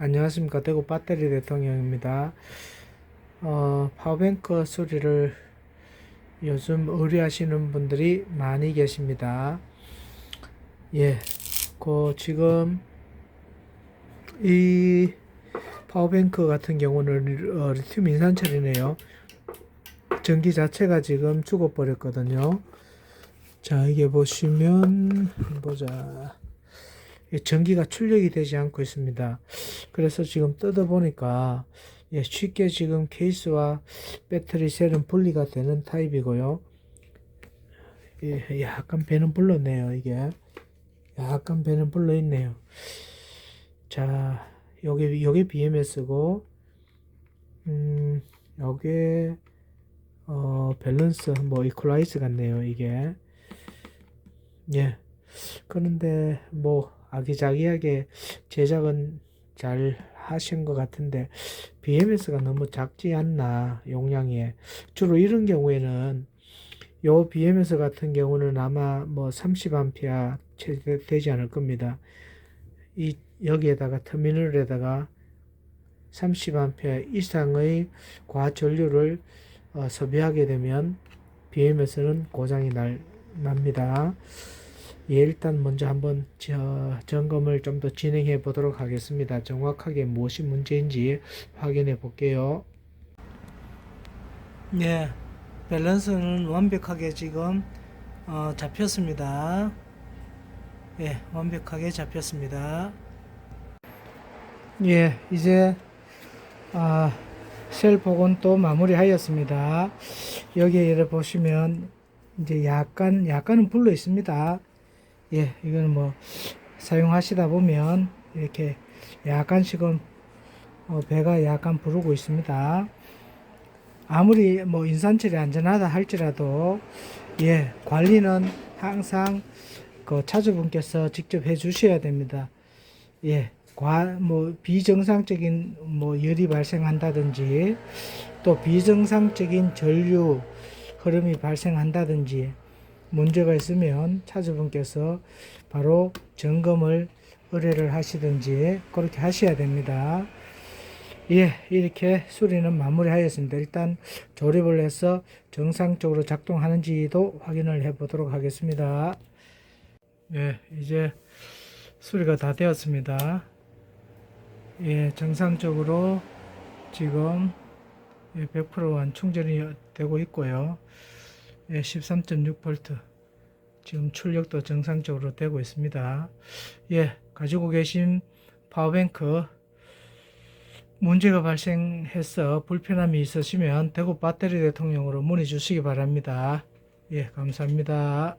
안녕하십니까. 대구 배터리 대통령입니다. 어, 파워뱅크 수리를 요즘 의뢰하시는 분들이 많이 계십니다. 예, 그 지금 이 파워뱅크 같은 경우는 어, 리튬 인산철이네요. 전기 자체가 지금 죽어버렸거든요. 자, 이게 보시면 보자. 이 전기가 출력이 되지 않고 있습니다. 그래서 지금 뜯어 보니까 예, 쉽게 지금 케이스와 배터리 셀은 분리가 되는 타입이고요. 예, 약간 배는 불렀네요, 이게. 약간 배는 불러 있네요. 자, 요게, 요게 BMS고, 음, 요게, 어, 밸런스, 뭐, 이퀄라이즈 같네요, 이게. 예. 그런데, 뭐, 아기자기하게 제작은 잘 하신 것 같은데, BMS가 너무 작지 않나, 용량이. 주로 이런 경우에는, 요 BMS 같은 경우는 아마 뭐 30A 채 되지 않을 겁니다. 이 여기에다가 터미널에다가 30A 이상의 과전류를 어, 섭외하게 되면 BMS는 고장이 날, 납니다. 예, 일단 먼저 한번 저, 점검을 좀 더 진행해 보도록 하겠습니다. 정확하게 무엇이 문제인지 확인해 볼게요. 네, 밸런스는 완벽하게 지금 어, 잡혔습니다. 예, 완벽하게 잡혔습니다. 예, 이제 아, 셀 복원도 마무리하였습니다. 여기에 보시면 이제 약간 약간은 불러 있습니다. 예, 이거는 뭐 사용하시다 보면 이렇게 약간씩은 어, 배가 약간 부르고 있습니다. 아무리 뭐 인산철이 안전하다 할지라도 예, 관리는 항상 그 차주분께서 직접 해 주셔야 됩니다. 예. 과, 뭐, 비정상적인, 뭐, 열이 발생한다든지, 또 비정상적인 전류 흐름이 발생한다든지, 문제가 있으면 차주분께서 바로 점검을 의뢰를 하시든지, 그렇게 하셔야 됩니다. 예, 이렇게 수리는 마무리하였습니다. 일단 조립을 해서 정상적으로 작동하는지도 확인을 해 보도록 하겠습니다. 예, 이제 수리가 다 되었습니다. 예, 정상적으로 지금 100% 완 충전이 되고 있고요. 예, 13.6V 지금 출력도 정상적으로 되고 있습니다. 예, 가지고 계신 파워뱅크 문제가 발생해서 불편함이 있으시면 대구 배터리 대통령으로 문의 주시기 바랍니다. 예, 감사합니다.